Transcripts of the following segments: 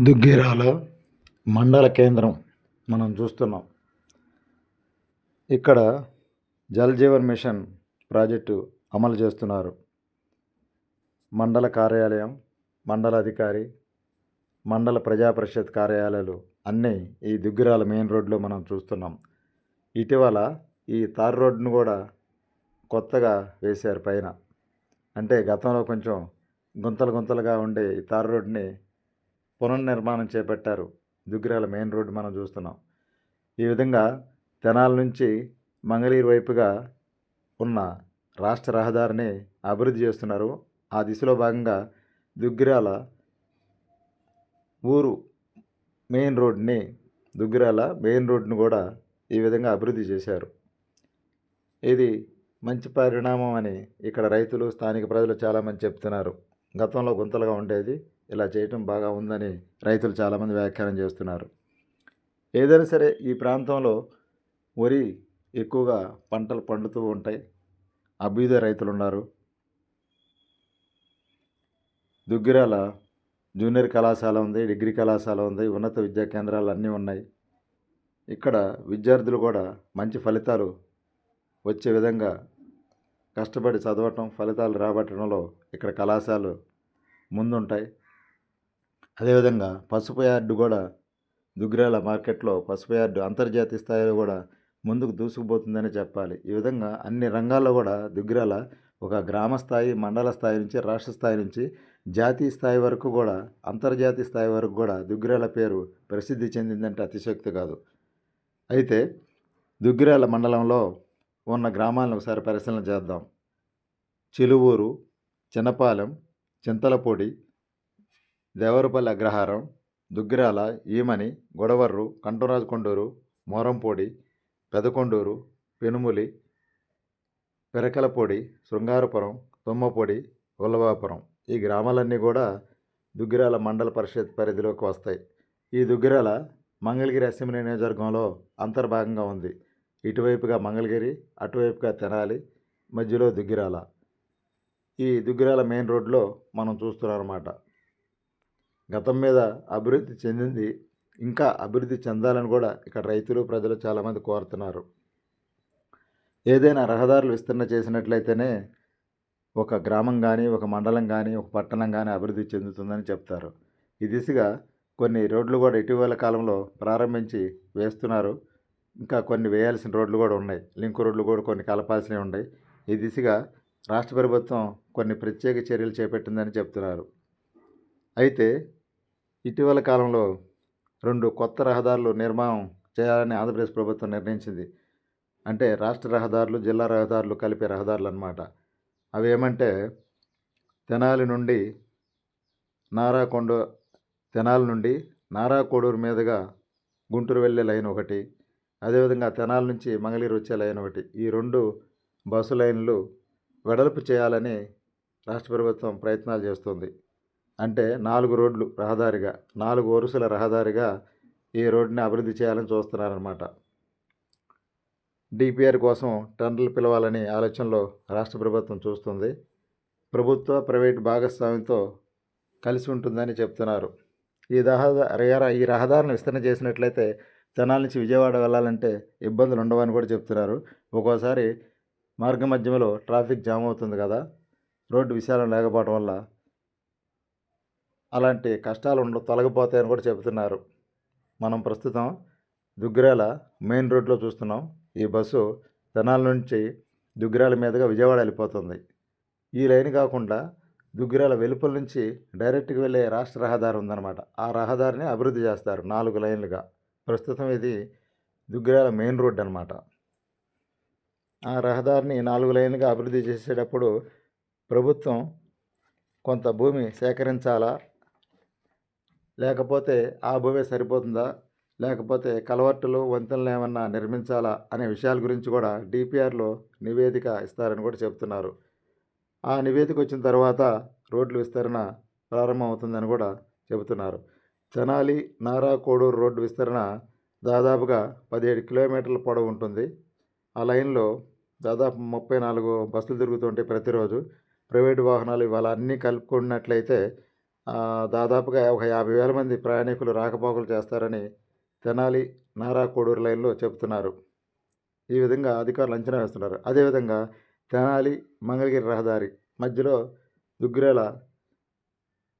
దుగ్గిరాల మండల కేంద్రం మనం చూస్తున్నాం. ఇక్కడ జల్ జీవన్ మిషన్ ప్రాజెక్టు అమలు చేస్తున్నారు. మండల కార్యాలయం మండల అధికారి మండల ప్రజా పరిషత్ కార్యాలయాలు అన్నీ ఈ దుగ్గిరాల మెయిన్ రోడ్లో మనం చూస్తున్నాం. ఇటీవల ఈ తార్ రోడ్డును కూడా కొత్తగా వేశారు పైన. అంటే గతంలో కొంచెం గుంతలు గుంతలుగా ఉండే ఈ తార్ రోడ్డుని పునర్నిర్మాణం చేపట్టారు. దుగ్గిరాల మెయిన్ రోడ్డు మనం చూస్తున్నాం. ఈ విధంగా తెనాల నుంచి మంగళీరు వైపుగా ఉన్న రాష్ట్ర రహదారిని అభివృద్ధి చేస్తున్నారు. ఆ దిశలో భాగంగా దుగ్గిరాల ఊరు మెయిన్ రోడ్ని దుగ్గిరాల మెయిన్ రోడ్డును కూడా ఈ విధంగా అభివృద్ధి చేశారు. ఇది మంచి పరిణామం అని ఇక్కడ రైతులు స్థానిక ప్రజలు చాలామంది చెప్తున్నారు. గతంలో గుంతలుగా ఉండేది. ఇలా చేయటం బాగా ఉందని రైతులు చాలామంది వ్యాఖ్యానం చేస్తున్నారు. ఏదైనా సరే ఈ ప్రాంతంలో వరి ఎక్కువగా పంటలు పండుతూ ఉంటాయి. అభ్యుద రైతులు ఉన్నారు. దుగ్గిరాల జూనియర్ కళాశాల ఉంది డిగ్రీ కళాశాల ఉంది ఉన్నత విద్యా కేంద్రాలు అన్నీ ఉన్నాయి. ఇక్కడ విద్యార్థులు కూడా మంచి ఫలితాలు వచ్చే విధంగా కష్టపడి చదవటం ఫలితాలు రాబట్టడంలో ఇక్కడ కళాశాలలు ముందుంటాయి. అదేవిధంగా పసుపు యార్డు కూడా దుగ్గిరాల మార్కెట్లో పసుపు యార్డు అంతర్జాతీయ స్థాయిలో కూడా ముందుకు దూసుకుపోతుందని చెప్పాలి. ఈ విధంగా అన్ని రంగాల్లో కూడా దుగ్గిరాల ఒక గ్రామ స్థాయి మండల స్థాయి నుంచి రాష్ట్ర స్థాయి నుంచి జాతీయ స్థాయి వరకు కూడా అంతర్జాతీయ స్థాయి వరకు కూడా దుగ్గిరాల పేరు ప్రసిద్ధి చెందిందంటే అతిశక్తి కాదు. అయితే దుగ్గిరాల మండలంలో ఉన్న గ్రామాలను ఒకసారి పరిశీలన చేద్దాం. చిలువూరు చిన్నపాలెం చింతలపొడి దేవరపల్లి అగ్రహారం దుగ్గిరాల ఈమని గొడవర్రు కంటరాజు కొండూరు మోరంపొడి పెదకొండూరు పెనుములి పెరకలపొడి శృంగారపురం తుమ్మపొడి ఉల్లవాపురం ఈ గ్రామాలన్నీ కూడా దుగ్గిరాల మండల పరిషత్ పరిధిలోకి వస్తాయి. ఈ దుగ్గిరాల మంగళగిరి అసెంబ్లీ నియోజకవర్గంలో అంతర్భాగంగా ఉంది. ఇటువైపుగా మంగళగిరి అటువైపుగా తెనాలి మధ్యలో దుగ్గిరాల. ఈ దుగ్గిరాల మెయిన్ రోడ్లో మనం చూస్తున్నాం అన్నమాట గతం మీద అభివృద్ధి చెందింది ఇంకా అభివృద్ధి చెందాలని కూడా ఇక్కడ రైతులు ప్రజలు చాలామంది కోరుతున్నారు. ఏదైనా రహదారులు విస్తరణ చేసినట్లయితేనే ఒక గ్రామం కానీ ఒక మండలం కానీ ఒక పట్టణం కానీ అభివృద్ధి చెందుతుందని చెప్తారు. ఈ దిశగా కొన్ని రోడ్లు కూడా ఇటీవల కాలంలో ప్రారంభించి వేస్తున్నారు. ఇంకా కొన్ని వేయాల్సిన రోడ్లు కూడా ఉన్నాయి. లింక్ రోడ్లు కూడా కొన్ని కలపాల్సినవి ఉన్నాయి. ఈ దిశగా రాష్ట్ర ప్రభుత్వం కొన్ని ప్రత్యేక చర్యలు చేపట్టిందని చెప్తున్నారు. అయితే ఇటీవల కాలంలో రెండు కొత్త రహదారులు నిర్మాణం చేయాలని ఆంధ్రప్రదేశ్ ప్రభుత్వం నిర్ణయించింది. అంటే రాష్ట్ర రహదారులు జిల్లా రహదారులు కలిపే రహదారులు అన్నమాట అవి ఏమంటే తెనాలి నుండి నారాకొండ తెనాలి నుండి నారాకోడూరు మీదుగా గుంటూరు వెళ్ళే లైన్ ఒకటి. అదేవిధంగా తెనాల నుంచి మంగళగిరి వచ్చే లైన్ ఒకటి. ఈ రెండు బస్సు లైన్లు వెడల్పు చేయాలని రాష్ట్ర ప్రభుత్వం ప్రయత్నాలు చేస్తుంది. అంటే నాలుగు రోడ్లు రహదారిగా నాలుగు వరుసల రహదారిగా ఈ రోడ్డుని అభివృద్ధి చేయాలని చూస్తున్నారన్నమాట. డిపిఆర్ కోసం టెండర్లు పిలవాలని ఆలోచనలో రాష్ట్ర ప్రభుత్వం చూస్తుంది. ప్రభుత్వ ప్రైవేట్ భాగస్వామ్యంతో కలిసి ఉంటుందని చెప్తున్నారు. ఈ రహదారి ఈ రహదారిని విస్తరణ చేసినట్లయితే తెనాల నుంచి విజయవాడ వెళ్ళాలంటే ఇబ్బందులు ఉండవని కూడా చెప్తున్నారు. ఒక్కోసారి మార్గ మధ్యలో ట్రాఫిక్ జామ్ అవుతుంది కదా రోడ్డు విశాలం లేకపోవడం వల్ల అలాంటి కష్టాలు ఉండ తొలగిపోతాయని కూడా చెబుతున్నారు. మనం ప్రస్తుతం దుగ్గిరాల మెయిన్ రోడ్లో చూస్తున్నాం. ఈ బస్సు తెనాల నుంచి దుగ్గిరాల మీదుగా విజయవాడ వెళ్ళిపోతుంది. ఈ లైన్ కాకుండా దుగ్గిరాల వెలుపల నుంచి డైరెక్ట్గా వెళ్ళే రాష్ట్ర రహదారి ఉందన్నమాట. ఆ రహదారిని అభివృద్ధి చేస్తారు నాలుగు లైన్లుగా. ప్రస్తుతం ఇది దుగ్గిరాల మెయిన్ రోడ్ అనమాట ఆ రహదారిని నాలుగు లైన్లుగా అభివృద్ధి చేసేటప్పుడు ప్రభుత్వం కొంత భూమి సేకరించాలా? లేకపోతే ఆ భూమి సరిపోతుందా? లేకపోతే కలవర్టులు వంతెనలు ఏమన్నా నిర్మించాలా అనే విషయాల గురించి కూడా డిపిఆర్లో నివేదిక ఇస్తారని కూడా చెప్తున్నారు ఆ నివేదిక వచ్చిన తర్వాత రోడ్లు విస్తరణ ప్రారంభమవుతుందని కూడా చెబుతున్నారు. తెనాలి నారా కోడూరు రోడ్డు విస్తరణ దాదాపుగా పదిహేడు కిలోమీటర్ల పొడవు ఉంటుంది. ఆ లైన్లో దాదాపు ముప్పై నాలుగు బస్సులు తిరుగుతుంటాయి ప్రతిరోజు. ప్రైవేటు వాహనాలు ఇవాళ అన్నీ కలుపుకున్నట్లయితే దాదాపుగా ఒక యాభై వేల మంది ప్రయాణికులు రాకపోకలు చేస్తారని తెనాలి నారా కోడూరు లైన్లో చెబుతున్నారు. ఈ విధంగా అధికారులు అంచనా వేస్తున్నారు. అదేవిధంగా తెనాలి మంగళగిరి రహదారి మధ్యలో దుగ్గిరాల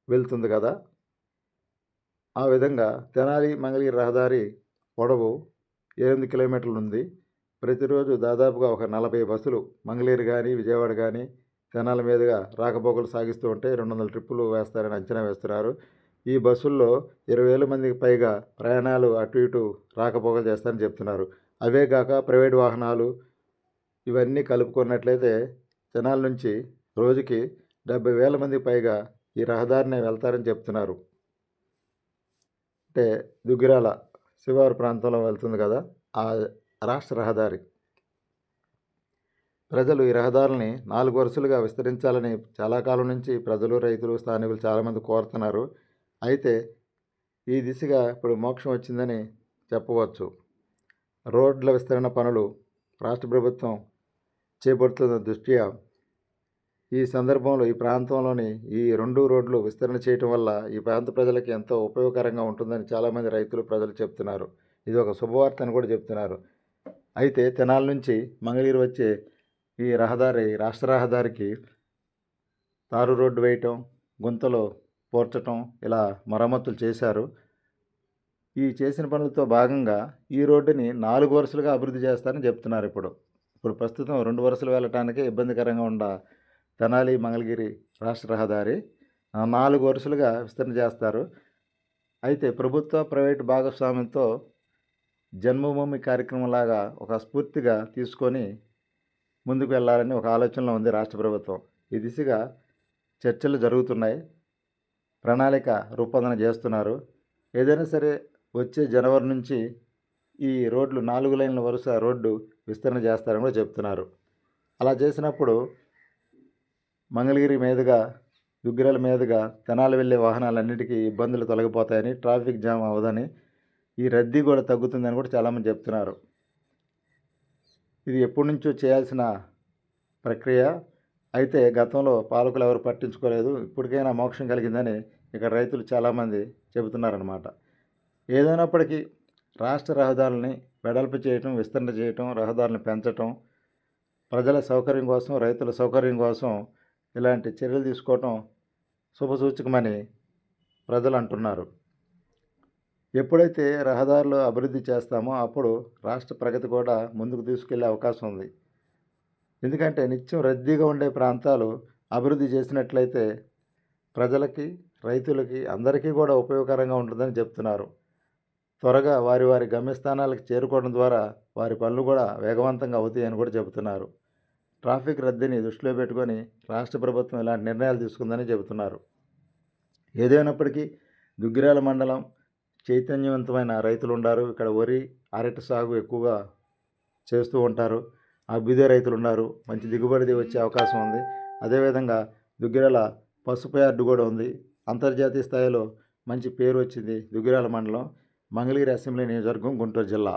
వెళ్తుంది కదా? ఆ విధంగా తెనాలి మంగళగిరి రహదారి పొడవు ఎనిమిది కిలోమీటర్లు ఉంది. ప్రతిరోజు దాదాపుగా ఒక నలభై బస్సులు మంగళగిరి కానీ విజయవాడ కానీ కెనాల మీదుగా రాకపోకలు సాగిస్తూ ఉంటే రెండు వందల ట్రిప్పులు వేస్తారని అంచనా వేస్తున్నారు. ఈ బస్సుల్లో ఇరవై వేల మందికి పైగా ప్రయాణాలు అటు ఇటు రాకపోకలు చేస్తారని చెప్తున్నారు. అవే కాక ప్రైవేట్ వాహనాలు ఇవన్నీ కలుపుకున్నట్లయితే జనాల నుంచి రోజుకి డెబ్బై వేల మందికి పైగా ఈ రహదారిని వెళ్తారని చెప్తున్నారు. అంటే దుగ్గిరాల శివారు ప్రాంతంలో వెళ్తుంది కదా ఆ రాష్ట్ర రహదారి. ప్రజలు ఈ రహదారుల్ని నాలుగు వరుసలుగా విస్తరించాలని చాలా కాలం నుంచి ప్రజలు రైతులు స్థానికులు చాలామంది కోరుతున్నారు. అయితే ఈ దిశగా ఇప్పుడు మోక్షం వచ్చిందని చెప్పవచ్చు. రోడ్ల విస్తరణ పనులు రాష్ట్ర ప్రభుత్వం చేపడుతున్న దృష్ట్యా ఈ సందర్భంలో ఈ ప్రాంతంలోని ఈ రెండు రోడ్లు విస్తరణ చేయటం వల్ల ఈ ప్రాంత ప్రజలకు ఎంతో ఉపయోగకరంగా ఉంటుందని చాలామంది రైతులు ప్రజలు చెప్తున్నారు. ఇది ఒక శుభవార్త అని కూడా చెప్తున్నారు. అయితే తెనాల నుంచి మంగళగిరి వచ్చే ఈ రహదారి రాష్ట్ర రహదారికి తారు రోడ్డు వేయటం గుంతలు పూడ్చటం ఇలా మరమ్మతులు చేశారు. ఈ చేసిన పనులతో భాగంగా ఈ రోడ్డుని నాలుగు వరుసలుగా అభివృద్ధి చేస్తారని చెప్తున్నారు ఇప్పుడు. ఇప్పుడు ప్రస్తుతం రెండు వరుసలు వెళ్ళటానికి ఇబ్బందికరంగా ఉన్న తెనాలి మంగళగిరి రాష్ట్ర రహదారి నాలుగు వరుసలుగా విస్తరణ చేస్తారు. అయితే ప్రభుత్వ ప్రైవేటు భాగస్వామ్యంతో జన్మభూమి కార్యక్రమం లాగా ఒక స్ఫూర్తిగా తీసుకొని ముందుకు వెళ్ళాలని ఒక ఆలోచనలో ఉంది రాష్ట్ర ప్రభుత్వం. ఈ దిశగా చర్చలు జరుగుతున్నాయి. ప్రణాళిక రూపొందన చేస్తున్నారు. ఏదైనా సరే వచ్చే జనవరి నుంచి ఈ రోడ్లు నాలుగు లైన్ల వరుస రోడ్డు విస్తరణ చేస్తారని కూడా చెప్తున్నారు. అలా చేసినప్పుడు మంగళగిరి మీదుగా దుగ్గిరాల మీదుగా తెనాలి వెళ్ళే వాహనాలన్నిటికీ ఇబ్బందులు తొలగిపోతాయని ట్రాఫిక్ జామ్ అవ్వదని ఈ రద్దీ కూడా తగ్గుతుందని కూడా చాలామంది చెప్తున్నారు. ఇది ఎప్పటి నుంచో చేయాల్సిన ప్రక్రియ. అయితే గతంలో పాలకులు ఎవరు పట్టించుకోలేదు. ఇప్పటికైనా మోక్షం కలిగిందని ఇక్కడ రైతులు చాలామంది చెబుతున్నారనమాట ఏదైనప్పటికీ రాష్ట్ర రహదారుల్ని వెడల్పు చేయటం విస్తరణ చేయటం రహదారులను పెంచటం ప్రజల సౌకర్యం కోసం రైతుల సౌకర్యం కోసం ఇలాంటి చర్యలు తీసుకోవటం శుభసూచకమని ప్రజలు అంటున్నారు ఎప్పుడైతే రహదారులు అభివృద్ధి చేస్తామో అప్పుడు రాష్ట్ర ప్రగతి కూడా ముందుకు తీసుకెళ్ళే అవకాశం ఉంది. ఎందుకంటే నిత్యం రద్దీగా ఉండే ప్రాంతాలు అభివృద్ధి చేసినట్లయితే ప్రజలకి రైతులకి అందరికీ కూడా ఉపయోగకరంగా ఉంటుందని చెప్తున్నారు. త్వరగా వారి వారి గమ్యస్థానాలకు చేరుకోవడం ద్వారా వారి పనులు కూడా వేగవంతంగా అవుతాయని కూడా చెబుతున్నారు. ట్రాఫిక్ రద్దీని దృష్టిలో పెట్టుకొని రాష్ట్ర ప్రభుత్వం ఇలాంటి నిర్ణయాలు తీసుకుందని చెబుతున్నారు. ఏదైనప్పటికీ దుగ్గిరాల మండలం చైతన్యవంతమైన రైతులు ఉన్నారు ఇక్కడ వరి అరటి సాగు ఎక్కువగా చేస్తూ ఉంటారు. అభ్యుదయ రైతులు ఉన్నారు మంచి దిగుబడి వచ్చే అవకాశం ఉంది. అదేవిధంగా దుగ్గిరాల పసుపు యార్డు కూడా ఉంది. అంతర్జాతీయ స్థాయిలో మంచి పేరు వచ్చింది దుగ్గిరాల మండలం మంగళగిరి అసెంబ్లీ నియోజకవర్గం గుంటూరు జిల్లా.